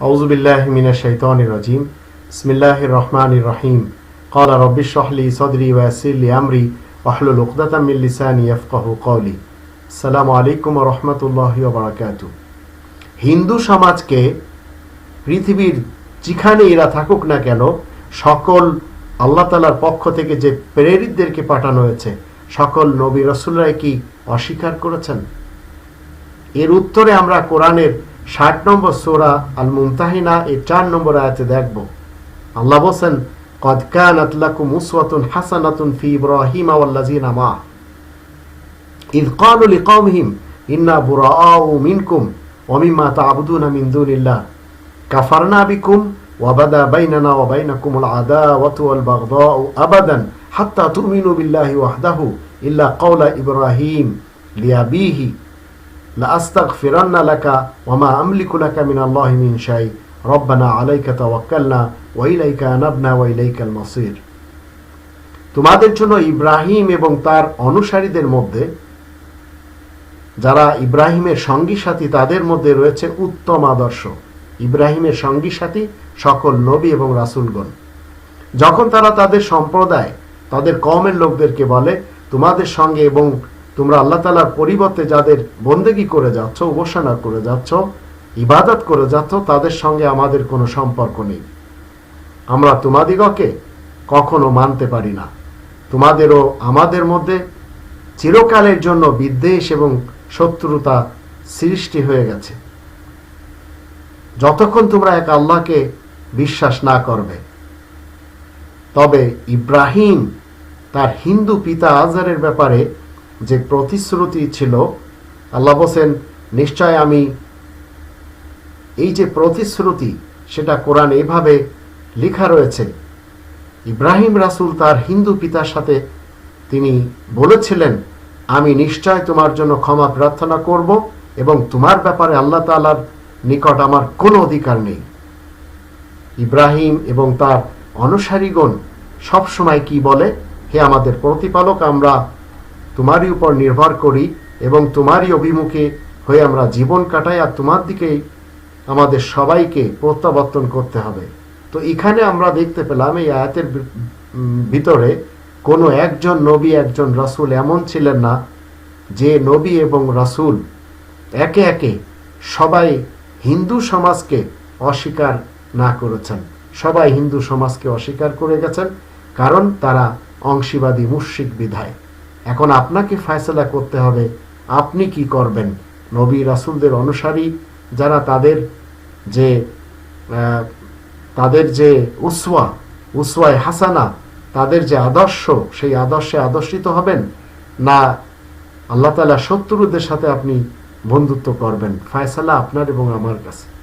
أعوذ بالله من الشيطان الرجيم بسم الله الرحمن الرحيم قال رب اشرح لي صدري ويسر لي أمري واحلل عقدة من لساني يفقه قولي السلام عليكم ورحمة الله وبركاته হিন্দু সমাজকে পৃথিবীর যেখানে এরা থাকুক না কেন সকল আল্লাহ তালার পক্ষ থেকে যে প্রেরিতদেরকে পাঠানো হয়েছে সকল নবী রসুলরাই কি অস্বীকার করেছেন এর উত্তরে আমরা কোরআনের ষাট নম্বর সোরা আল মুমতাহিনা এই চার নম্বর আয়াতে দেখব আল্লাহ বলছেন قد كانت لكم أسوة حسنة في إبراهيم والذين معه إذ قالوا لقومهم إنا براء منكم ومما تعبدون من دون الله كفرنا بكم وبدا بيننا وبينكم العداوة والبغضاء أبدا حتى تؤمنوا بالله وحده إلا قول إبراهيم لأبيه لأستغفرن لك وما أملك لك من الله من شيء ربنا عليك توكلنا وإليك أنبنا وإليك المصير তোমাদের জন্য ইব্রাহিম এবং তার অনুসারীদের মধ্যে যারা ইব্রাহিমের সঙ্গী সাথী তাদের মধ্যে রয়েছে উত্তম আদর্শ ইব্রাহিমের সঙ্গী সাথী সকল নবী এবং রাসুলগণ যখন তারা তাদের সম্প্রদায় তাদের কমের লোকদেরকে বলে তোমাদের সঙ্গে এবং তোমরা আল্লাহ তালার পরিবর্তে যাদের বন্দেগি করে যাচ্ছ, উপাসনা করে যাচ্ছ, ইবাদত করে যাচ্ছ, তাদের সঙ্গে আমাদের কোনো সম্পর্ক নেই। আমরা তোমাদিগকে কখনো মানতে পারি না। তোমাদেরও আমাদের মধ্যে চিরকালের জন্য বিদ্বেষ এবং শত্রুতা সৃষ্টি হয়ে গেছে। যতক্ষণ তোমরা এক আল্লাহকে বিশ্বাস না করবে, তবে ইব্রাহিম তার হিন্দু পিতা আজহারের ব্যাপারে যে প্রতিশ্রুতি ছিল, আল্লাহ বলছেন, নিশ্চয় আমি এই যে প্রতিশ্রুতি, সেটা কোরআন এভাবে লেখা রয়েছে। ইব্রাহিম রাসুল তার হিন্দু পিতার সাথে তিনি বলেছিলেন, আমি নিশ্চয় তোমার জন্য ক্ষমা প্রার্থনা করব এবং তোমার ব্যাপারে আল্লাহ তালার নিকট আমার কোনো অধিকার নেই। ইব্রাহিম এবং তার অনুসারীগণ সবসময় কি বলে? হে আমাদের প্রতিপালক, আমরা তোমারই উপর নির্ভর করি এবং তোমারই অভিমুখে হয়ে আমরা জীবন কাটাই আর তোমার দিকেই আমাদের সবাইকে প্রত্যাবর্তন করতে হবে। তো এখানে আমরা দেখতে পেলাম এই আয়াতের ভিতরে কোনো একজন নবী, একজন রাসুল এমন ছিলেন না যে নবী এবং রাসুল একে একে সবাই হিন্দু সমাজকে অস্বীকার না করেছেন। সবাই হিন্দু সমাজকে অস্বীকার করে গেছেন, কারণ তারা অংশীবাদী মুশ্রিক বিধায়। এখন আপনাকে ফয়সলা করতে হবে। আপনি কি করবেন? নবী রাসুলদের অনুসারী যারা তাদের যে তাদের যে উসওয়া, উসওয়ায় হাসানা, তাদের যে আদর্শ, সেই আদর্শে আদর্শিত হবেন? না, আল্লাহ তালা শত্রুদের সাথে আপনি বন্ধুত্ব করবেন। ফায়সালা আপনার এবং আমার কাছে।